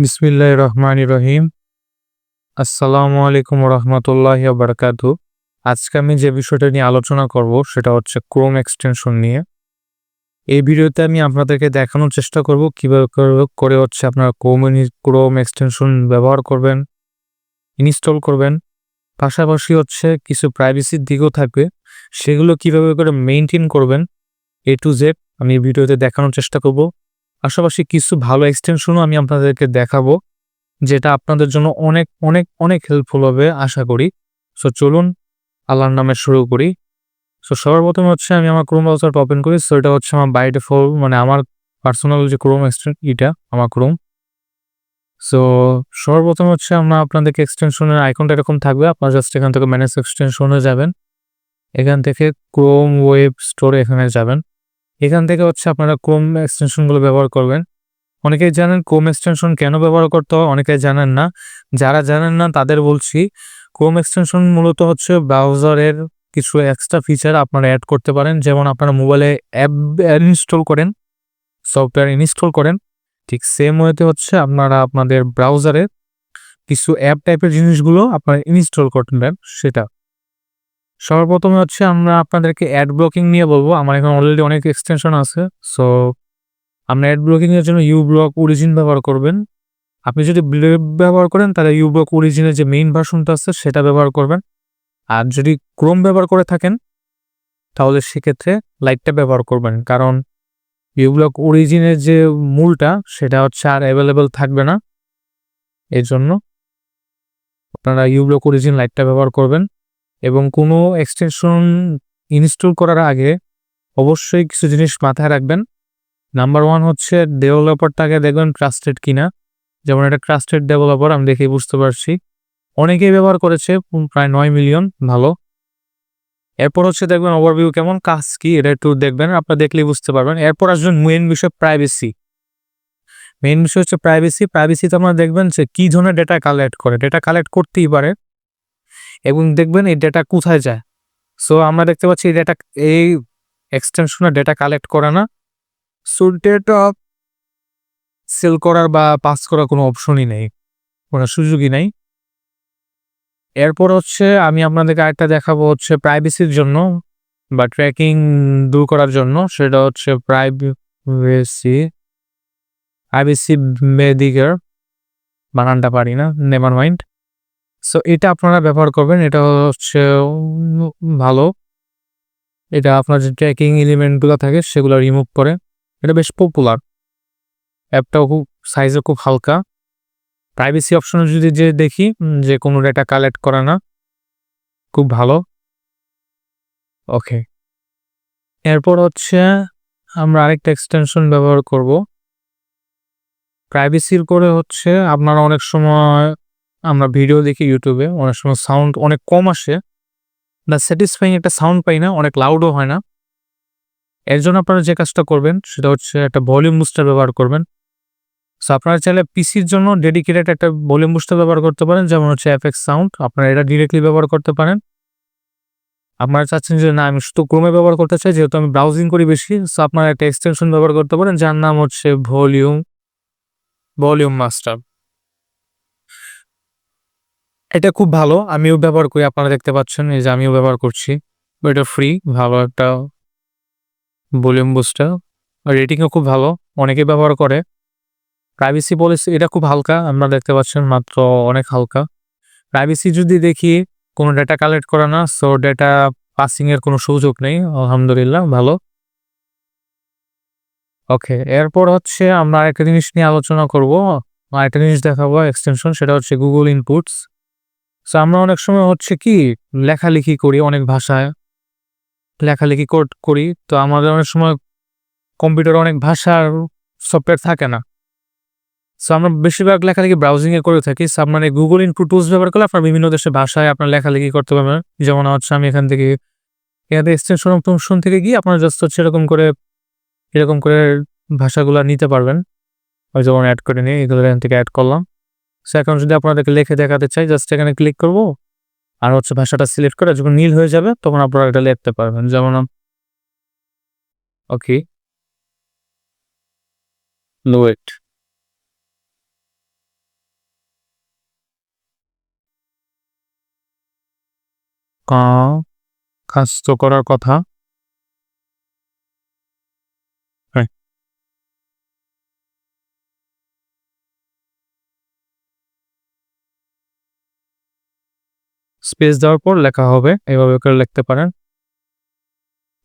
বিসমিল্লাহ রহমান রহিম আসসালামু আলাইকুম রহমতুল্লাহ বারকাতু আজকে আমি যে বিষয়টা নিয়ে আলোচনা করব, সেটা হচ্ছে ক্রোম এক্সটেনশন নিয়ে। এই ভিডিওতে আমি আপনাদেরকে দেখানোর চেষ্টা করব কীভাবে করে- হচ্ছে আপনারা ক্রোম ক্রোম এক্সটেনশন ব্যবহার করবেন ইনস্টল করবেন। পাশাপাশি হচ্ছে কিছু প্রাইভেসির দিকও থাকবে, সেগুলো কীভাবে করে মেনটেন করবেন এ টু জেড আমি ভিডিওতে দেখানোর চেষ্টা করব। পাশাপাশি কিছু ভালো এক্সটেনশনও আমি আপনাদেরকে দেখাবো, যেটা আপনাদের জন্য অনেক অনেক অনেক হেল্পফুল হবে, আশা করি। সো চলুন, আল্লাহর নামে শুরু করি। সো সর্বপ্রথম হচ্ছে আমি আমার ক্রোম ব্রাউজারটা ওপেন করি। সো এটা হচ্ছে আমার বাই ফোর মানে আমার পার্সোনাল যে ক্রোম এটা, আমার ক্রোম সো সর্বপ্রথম হচ্ছে আমরা আপনাদেরকে এক্সটেনশনের আইকনটা এরকম থাকবে। আপনারা জাস্ট এখান থেকে ম্যানেজ এক্সটেনশনে যাবেন। এখান থেকে ক্রোম ওয়েব স্টোরে এখানে যাবেন। এখান থেকে হচ্ছে আপনারা ক্রোম এক্সটেনশনগুলো ব্যবহার করবেন। অনেকেই জানেন ক্রোম এক্সটেনশন কেন ব্যবহার করতে হয়, অনেকেই জানেন না। যারা জানেন না, তাদের বলছি ক্রোম এক্সটেনশন মূলত হচ্ছে ব্রাউজারের কিছু এক্সট্রা ফিচার আপনারা অ্যাড করতে পারেন। যেমন আপনারা মোবাইলে অ্যাপ ইনস্টল করেন সফটওয়্যার ইনস্টল করেন। ঠিক সেম ওয়েতে হচ্ছে আপনারা আপনাদের ব্রাউজারে কিছু অ্যাপ টাইপের জিনিসগুলো আপনারা ইনস্টল করবেন সেটা। সর্বপ্রথমে হচ্ছে আমরা আপনাদেরকে অ্যাড ব্লকিং নিয়ে বলব। আমার এখানে অলরেডি অনেক এক্সটেনশন আছে। সো আপনি অ্যাড ব্লকিংয়ের জন্য ইউ ব্লক অরিজিন ব্যবহার করবেন। আপনি যদি ব্লেব ব্যবহার করেন, তাহলে ইউ ব্লক অরিজিনের যে মেইন ভার্সনটা আছে, সেটা ব্যবহার করবেন। আর যদি ক্রোম ব্যবহার করে থাকেন, তাহলে সেক্ষেত্রে লাইটটা ব্যবহার করবেন। কারণ ইউ ব্লক অরিজিনের যে মূলটা, সেটা হচ্ছে আর অ্যাভেলেবেল থাকবে না। এর জন্য আপনারা ইউ ব্লক অরিজিন লাইটটা ব্যবহার করবেন। এবং কোনো এক্সটেনশন ইনস্টল করার আগে অবশ্যই কিছু জিনিস মাথায় রাখবেন। নাম্বার ওয়ান হচ্ছে ডেভেলপারটাকে দেখবেন ট্রাস্টেড কিনা। যেমন এটা ট্রাস্টেড ডেভেলপার আমি দেখেই বুঝতে পারছি। অনেকেই ব্যবহার করেছে, প্রায় নয় মিলিয়ন ভালো। এরপর হচ্ছে দেখবেন ওভারভিউ কেমন, কাজ কি, এটা একটু দেখবেন, আপনারা দেখলেই বুঝতে পারবেন। এরপর আসবেন মেইন বিষয় প্রাইভেসি মেইন বিষয় হচ্ছে প্রাইভেসি প্রাইভেসিতে আপনারা দেখবেন যে কী ধরনের ডেটা কালেক্ট করে। ডেটা কালেক্ট করতেই পারে। এবং দেখবেন এই ডেটা কোথায় যায়? সো আমরা দেখতে পাচ্ছি এই ডেটা এই এক্সটেনশনে ডেটা কালেক্ট করে না। সো ডেটা সেল করার বা পাস করার কোনো অপশনই নেই, কোনো সুযোগই নেই। এরপর হচ্ছে, আমি আপনাদেরকে আরেকটা দেখাবো হচ্ছে প্রাইভেসির জন্য বা ট্র্যাকিং দূর করার জন্য। সেটা হচ্ছে প্রাইভেসি আইবিসি মেদিকের বানানটা পারি না নেভার মাইন্ড সো এটা আপনারা ব্যবহার করবেন, এটা হচ্ছে ভালো। এটা আপনার যে ট্র্যাকিং এলিমেন্টগুলো থাকে, সেগুলো রিমুভ করে। এটা বেশ পপুলার অ্যাপটাও খুব সাইজও খুব হালকা। প্রাইভেসি অপশনে যদি যে দেখি যে কোনো ডেটা কালেক্ট করে না, খুব ভালো। ওকে এরপর হচ্ছে, আমরা আরেকটা এক্সটেনশন ব্যবহার করব। প্রাইভেসির করে হচ্ছে, আপনারা অনেক সময় আমরা ভিডিও দেখি ইউটিউবে অনেক সময় সাউন্ড অনেক কম আসে, না স্যাটিসফাইং একটা সাউন্ড পাই না, অনেক লাউডও হয় না। এর জন্য আপনারা যে কাজটা করবেন, সেটা হচ্ছে একটা ভলিউম বুস্টার ব্যবহার করবেন। সো আপনারা চাইলে পিসির জন্য ডেডিকেটেড একটা ভলিউম বুস্টার ব্যবহার করতে পারেন, যেমন হচ্ছে এফএক্স সাউন্ড আপনারা এটা ডিরেক্টলি ব্যবহার করতে পারেন। আপনারা চাচ্ছেন যে না, আমি শুধু ক্রোমে ব্যবহার করতে চাই, যেহেতু আমি ব্রাউজিং করি বেশি সো আপনারা একটা এক্সটেনশন ব্যবহার করতে পারেন, যার নাম হচ্ছে ভলিউম ভলিউম মাস্টার এটা খুব ভালো। আমিও ব্যবহার করি, আপনারা দেখতে পাচ্ছেন, এই যে আমিও ব্যবহার করছি। এটা ফ্রি ভালো একটা ভলিউম বুস্টার রেটিংও খুব ভালো, অনেকে ব্যবহার করে। প্রাইভেসি পলিসি এটা খুব হালকা, আপনারা দেখতে পাচ্ছেন মাত্র অনেক হালকা। প্রাইভেসি যদি দেখি, কোনো ডেটা কালেক্ট করে না সো ডেটা পাসিং এর কোনো সুযোগ নেই, আলহামদুলিল্লাহ, ভালো। ওকে এরপর হচ্ছে আমরা আরেকটা জিনিস নিয়ে আলোচনা করব। আরেকটা জিনিস দেখাবো এক্সটেনশন সেটা হচ্ছে গুগল ইনপুটস সো আমরা অনেক সময় হচ্ছে কি, লেখালেখি করি অনেক ভাষায়। লেখালেখি কর- তো আমাদের অনেক সময় কম্পিউটারে অনেক ভাষার সফটওয়্যার থাকে না। সো আমরা বেশিরভাগ লেখালেখি ব্রাউজিংয়ে করে থাকি। সো আপনার এই গুগল ইনপুট টুলস ব্যবহার করলে আপনার বিভিন্ন দেশের ভাষায় আপনার লেখালেখি করতে পারবেন। যেমন হচ্ছে আমি এখান থেকে এখানে এক্সটেনশন অপশন থেকে গিয়ে আপনার জাস্ট হচ্ছে এরকম করে এরকম করে ভাষাগুলো নিতে পারবেন। ওই যেমন অ্যাড করে নিয়ে এগুলো এখান থেকে অ্যাড করলাম। সো এখন যদি আপনাদেরকে লেখে দেখাতে চাই জাস্ট এখানে ক্লিক করব। আর হচ্ছে ভাষাটা সিলেক্ট করে যখন নীল হয়ে যাবে, তখন আপনারা এটা লিখতে পারবেন। যেমন ওকে নোয়েট কাজ করার কথা। স্পেস দেওয়ার পর লেখা হবে, এভাবে করে লিখতে পারেন।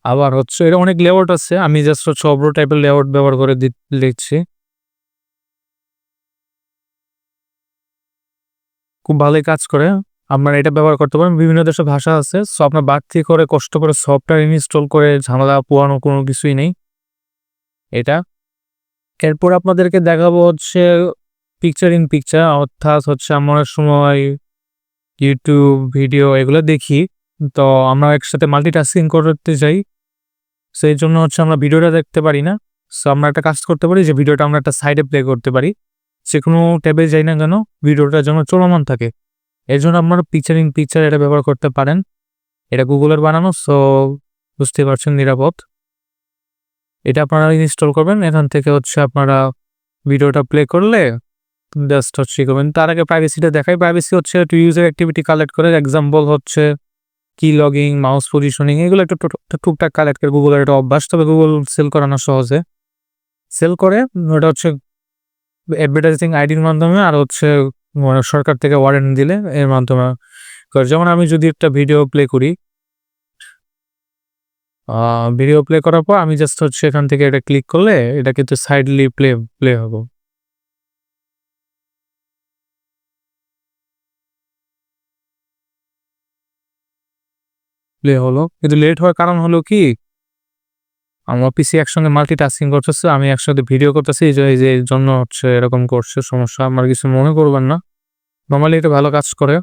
আবার হচ্ছে এটা অনেক লেআউট আছে, আমি জাস্ট হচ্ছে অব্রো টাইপের লেআউট ব্যবহার করে লিখছি। খুব ভালোই কাজ করে, আপনারা এটা ব্যবহার করতে পারেন। বিভিন্ন দেশের ভাষা আছে সো আপনার বাড়তি করে কষ্ট করে সফটওয়্যার ইনস্টল করে ঝামেলা পোয়ানো কোনো কিছুই নেই। এটা। এরপর আপনাদেরকে দেখাবো হচ্ছে পিকচার ইন পিকচার অর্থাৎ হচ্ছে আমার সময় ইউটিউব ভিডিও এগুলো দেখি। তো আমরা একসাথে মাল্টিটাস্কিং করতে যাই। সেই জন্য হচ্ছে আমরা ভিডিওটা দেখতে পারি না। সো আমরা একটা কাজ করতে পারি যে ভিডিওটা আমরা একটা সাইডে প্লে করতে পারি। যে কোনো ট্যাবে যাই না কেন ভিডিওটা যেন চলমান থাকে। এর জন্য আপনারা পিকচার ইন পিকচার এটা ব্যবহার করতে পারেন। এটা গুগলের বানানো সো বুঝতে পারছেন নিরাপদ। এটা আপনারা ইনস্টল করবেন। এখান থেকে হচ্ছে আপনারা ভিডিওটা প্লে করলে জাস্ট হচ্ছে করবেন তার আগে প্রাইভেসিটা দেখাই। প্রাইভেসি হচ্ছে একটু ইউজার অ্যাক্টিভিটি কালেক্ট করে এক্সাম্পল হচ্ছে কি লগিং মাউস পজিশনিং এগুলো একটু টুক- টুক- টুকটাক কালেক্ট করে গুগলের একটা অভ্যাস। তবে গুগল সেল করানো সহজে। সেল করে, ওটা হচ্ছে অ্যাডভার্টাইজিং আইডির মাধ্যমে আর হচ্ছে মানে সরকার থেকে ওয়ারেন্ট দিলে এর মাধ্যমে যেমন আমি যদি একটা ভিডিও প্লে করি ভিডিও প্লে করার পর আমি জাস্ট হচ্ছে এখান থেকে এটা ক্লিক করলে এটা কিন্তু সাইডলি প্লে প্লে হব। প্লে হলো। কিন্তু লেট হওয়ার কারণ হলো কি? আমার পিসি একসঙ্গে মাল্টিটাস্কিং করতেছে, আমি একসাথে ভিডিও করতেছি, এই যে- জন্য হচ্ছে এরকম করছে সমস্যা। আমার কিছু মনে করবেন না। নর্মালি এটা ভালো কাজ করে।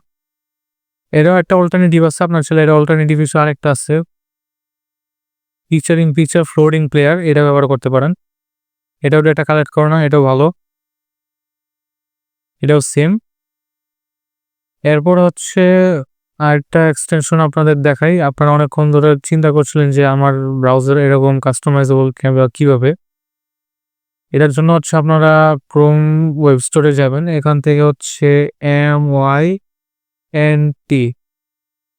এরও একটা অল্টারনেটিভ আছে আপনার ছেলে এটা অল্টারনেটিভ হিসেবে আরেকটা আছে। Picture in picture floating player এটা ব্যবহার করতে পারেন। এটাও ডেটা কালেক্ট করে না, এটাও ভালো। এটাও সেম এরপর হচ্ছে আরেকটা এক্সটেনশন আপনাদের দেখাই। আপনারা অনেকক্ষণ ধরে চিন্তা করছিলেন যে আমার ব্রাউজার এরকম কাস্টমাইজেবল কীভাবে? এটার জন্য হচ্ছে আপনারা ক্রোম ওয়েব স্টোরে যাবেন। এখান থেকে হচ্ছে M Y N T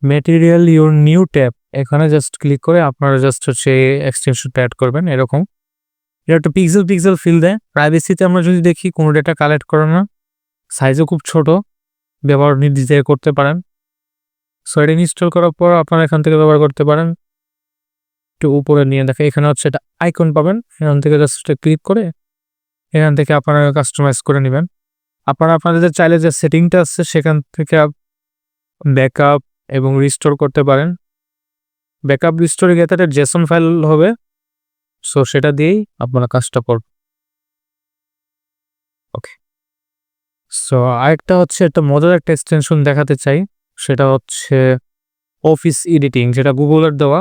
material your new tab এখানে জাস্ট ক্লিক করে আপনারা জাস্ট হচ্ছে এক্সটেনশনটা অ্যাড করবেন এরকম। এটা একটা পিক্সেল পিক্সেল ফিল দেয়। প্রাইভেসিতে আমরা যদি দেখি কোনো ডেটা কালেক্ট করে না। সাইজও খুব ছোট। ব্যবহার নির্দিষ্ট করতে পারেন। সো এটা ইনস্টল করার পর আপনারা এখান থেকে ব্যবহার করতে পারেন। একটু উপরে নিয়ে দেখে এখানে হচ্ছে এটা আইকন পাবেন। এখান থেকে জাস্ট ক্লিক করে এখান থেকে আপনারা কাস্টমাইজ করে নেবেন। আপনারা আপনাদের যে চাইলে যে সেটিংটা আছে, সেখান থেকে ব্যাকআপ এবং রিস্টোর করতে পারেন। ব্যাকআপ রিস্টোরে গিয়ে তাদের জেসন ফাইল হবে। সো সেটা দিয়েই আপনারা কাজটা করবেন ওকে সো আরেকটা হচ্ছে একটা মজার একটা এক্সটেনশন দেখাতে চাই। সেটা হচ্ছে অফিস এডিটিং, যেটা গুগলের দেওয়া।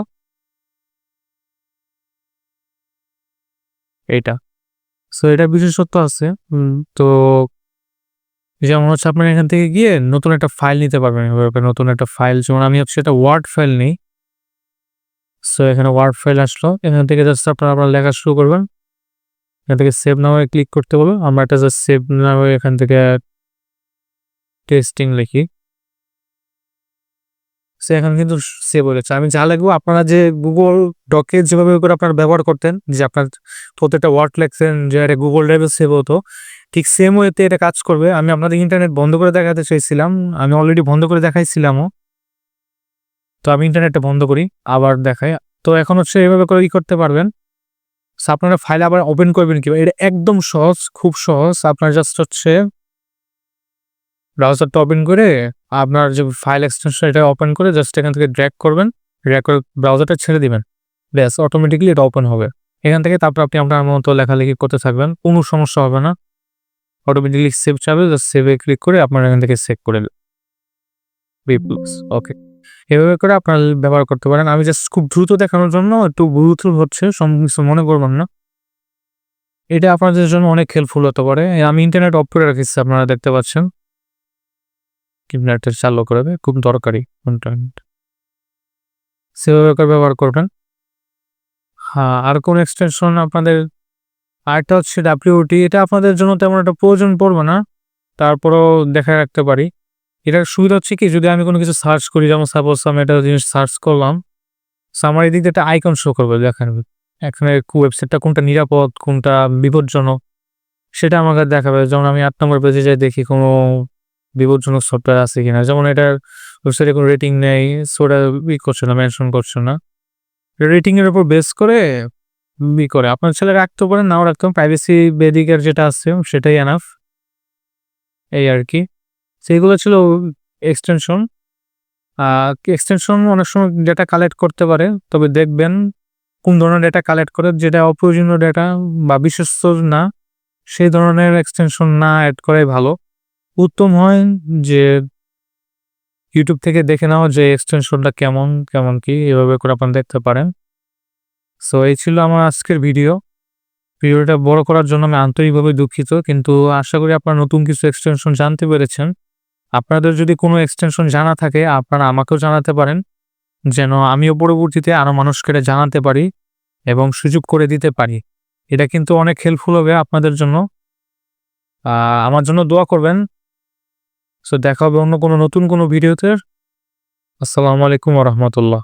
এটা সো এটা বিশেষত্ব আছে। তো যেমন হচ্ছে আপনার এখান থেকে গিয়ে নতুন একটা ফাইল নিতে পারবেন নতুন একটা ফাইল যেমন আমি হচ্ছে একটা ওয়ার্ড ফাইল নেই। সো এখানে ওয়ার্ড ফাইল আসলো। এখান থেকে জাস্ট আপনারা, আপনার লেখা শুরু করবেন। এখান থেকে সেভ নামে ক্লিক করতে বলব আমরা একটা জাস্ট সেভ নামে এখান থেকে টেস্টিং লিখি। সে এখন কিন্তু হয়ে গেছে। আমি যা লাগবো আপনারা যে গুগল ডকে যেভাবে করে আপনারা ব্যবহার করতেন, যে আপনার প্রত্যেকটা ওয়ার্ড লেখছেন যে এটা গুগল ড্রাইভে সেভ হতো, ঠিক সেম ওয়েতে এটা কাজ করবে। আমি আপনাদের ইন্টারনেট বন্ধ করে দেখাতে চাইছিলাম, আমি অলরেডি বন্ধ করে দেখাইছিলামও। তো আমি ইন্টারনেটটা বন্ধ করি, আবার দেখাই। তো এখন হচ্ছে এভাবে করে ই করতে পারবেন। আপনারা ফাইল আবার ওপেন করবেন কীভাবে? এটা একদম সহজ, খুব সহজ। আপনার জাস্ট হচ্ছে ব্রাউজারটা ওপেন করে আপনার যে ফাইল এক্সটেনশন এটা ওপেন করে জাস্ট এখান থেকে ড্র্যাগ করবেন ড্র্যাগ করে ব্রাউজারটা ছেড়ে দিবেন। ব্যাস অটোমেটিকলি এটা ওপেন হবে। এখান থেকে তারপর আপনি আপনার মতো লেখালেখি করতে থাকবেন, কোনো সমস্যা হবে না। অটোমেটিকলি সেভ চাবে জাস্ট সেভে ক্লিক করে আপনার এখান থেকে সেভ করে ওকে এভাবে করে আপনার ব্যবহার করতে পারেন। আমি জাস্ট খুব দ্রুত দেখানোর জন্য একটু ব্লুটুথ হচ্ছে কিছু মনে করবেন না। এটা আপনাদের জন্য অনেক হেল্পফুল হতে পারে। আমি ইন্টারনেট অফ করে রেখেছি, আপনারা দেখতে পাচ্ছেন। ইন্টারনেটটা চালু করবে, খুব দরকারি ইন্টারনেট সেভাবে করে ব্যবহার করবেন। হ্যাঁ আর কোন এক্সটেনশন আপনাদের আরেকটা হচ্ছে ডাব্লিউটি এটা আপনাদের জন্য তেমন একটা প্রয়োজন পড়বে না। তারপরেও দেখা রাখতে পারি। এটার সুবিধা হচ্ছে কি, যদি আমি কোনো কিছু সার্চ করি, যেমন সাপোজ আমি একটা জিনিস সার্চ করলাম সো আমার এদিক একটা আইকন শো করবে, দেখেন। এখানে ওয়েবসাইটটা কোনটা নিরাপদ, কোনটা বিপজ্জনক, সেটা আমাকে দেখাবে। যেমন আমি আট নম্বর পেজে যাই দেখি কোনো বিপজ্জনক সফটওয়্যার আছে কিনা? যেমন এটার ওয়েবসাইটে কোনো রেটিং নেই সোটা ই করছে না মেনশন করছে না। রেটিং এর উপর বেস করে ই করে। আপনার ছেলে রাখতে পারেন নাও রাখতে পারেন প্রাইভেসি বেদিকের যেটা আছে, সেটাই এনাফ এই আর কি। সেইগুলো ছিল এক্সটেনশন এক্সটেনশন অনেক সময় ডেটা কালেক্ট করতে পারে, তবে দেখবেন কোন ধরনের ডেটা কালেক্ট করে, যেটা অপ্রয়োজনীয় ডেটা বা বিশ্বস্ত না, সেই ধরনের এক্সটেনশন না অ্যাড করাই ভালো। উত্তম হয় যে ইউটিউব থেকে দেখে নাও যে এক্সটেনশনটা কেমন কেমন কি, এভাবে করে আপনারা দেখতে পারেন। সো এই ছিল আমার আজকের ভিডিও ভিডিওটা বড় করার জন্য আমি আন্তরিকভাবে দুঃখিত, কিন্তু আশা করি আপনারা নতুন কিছু এক্সটেনশন জানতে পেরেছেন। আপনাদের যদি কোনো এক্সটেনশন জানা থাকে, আপনারা আমাকেও জানাতে পারেন, যেন আমিও পরবর্তীতে আরও মানুষকে জানাতে পারি এবং সুযোগ করে দিতে পারি। এটা কিন্তু অনেক হেল্পফুল হবে আপনাদের জন্য। আমার জন্য দোয়া করবেন। সো দেখা হবে অন্য কোনো নতুন কোনো ভিডিওতে। আসসালামু আলাইকুম রহমতুল্লাহ।